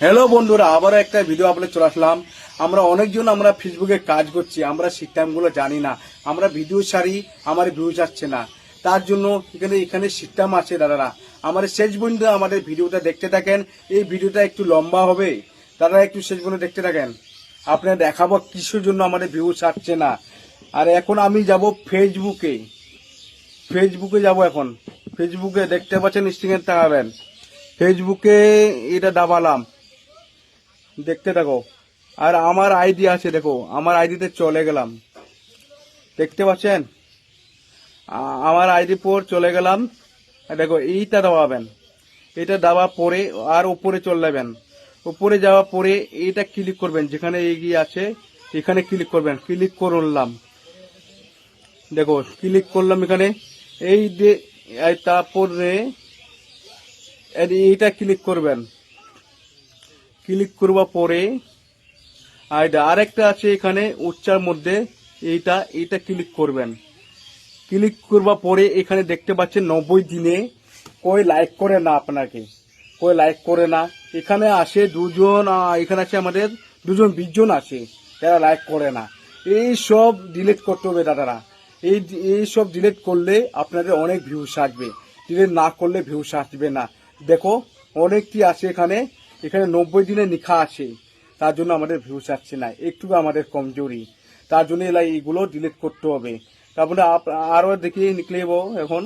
Hello বন্ধুরা, আবারও একটা ভিডিও আপলোড চলে আসলাম। আমরা অনেকজন আমরা ফেসবুকে কাজ করছি, আমরা সিস্টেমগুলো জানি না। আমরা ভিডিও ছাড়ি, আমার ভিউজ আসছে না। তার জন্য এখানে এখানে সিস্টেম আছে দাদারা। আমার শেষ পর্যন্ত আমাদের ভিডিওটা দেখতে থাকেন। এই ভিডিওটা একটু লম্বা হবে। দাদা একটু শেষ বন্ধু দেখতে থাকেন। আপনার দেখাবো কিসের জন্য আমাদের ভিউজ আসছে না। আর এখন আমি যাব ফেসবুকে ফেসবুকে যাব এখন। ফেসবুকে দেখতে পাচ্ছেন স্ক্রিনে তাকাবেন ফেসবুকে এটা দাবালাম। দেখতে থাকো। আর আমার আইডি আছে, দেখো, আমার আইডিতে চলে গেলাম। দেখতে পাচ্ছেন? আমার আইডি পর চলে গেলাম। দেখো, এইটা দাবাবেন। এটা দাবা পরে আর উপরে চলে যাবেন উপরে যাওয়া পরে এইটা ক্লিক করবেন, যেখানে এগিয়ে আছে, এখানে ক্লিক করবেন। ক্লিক করলাম। দেখো ক্লিক করলাম এখানে। এই যে তারপরে এইটা ক্লিক করবেন। ক্লিক করবার পরে, আর এটা আরেকটা আছে এখানে, উচ্চার মধ্যে, এইটা এইটা ক্লিক করবেন। ক্লিক করবার পরে এখানে দেখতে পাচ্ছেন নব্বই দিনে কই লাইক করে না আপনাকে কই লাইক করে না। এখানে আসে দুজন এখানে আছে আমাদের দুজন বিশজন আছে, যারা লাইক করে না। এই সব ডিলিট করতে হবে দাদারা। এই এই সব ডিলিট করলে আপনাদের অনেক ভিউস আসবে। ডিলিট না করলে ভিউস আসবে না। দেখো, অনেকটি আছে এখানে এখানে নব্বই দিনে নিখা আছে। তার জন্য আমাদের ভিউস আসছে না। একটু আমাদের কমজোরি। তার জন্য এলাই এগুলো ডিলিট করতে হবে। তারপরে আরও দেখিয়ে নিকলেব এখন।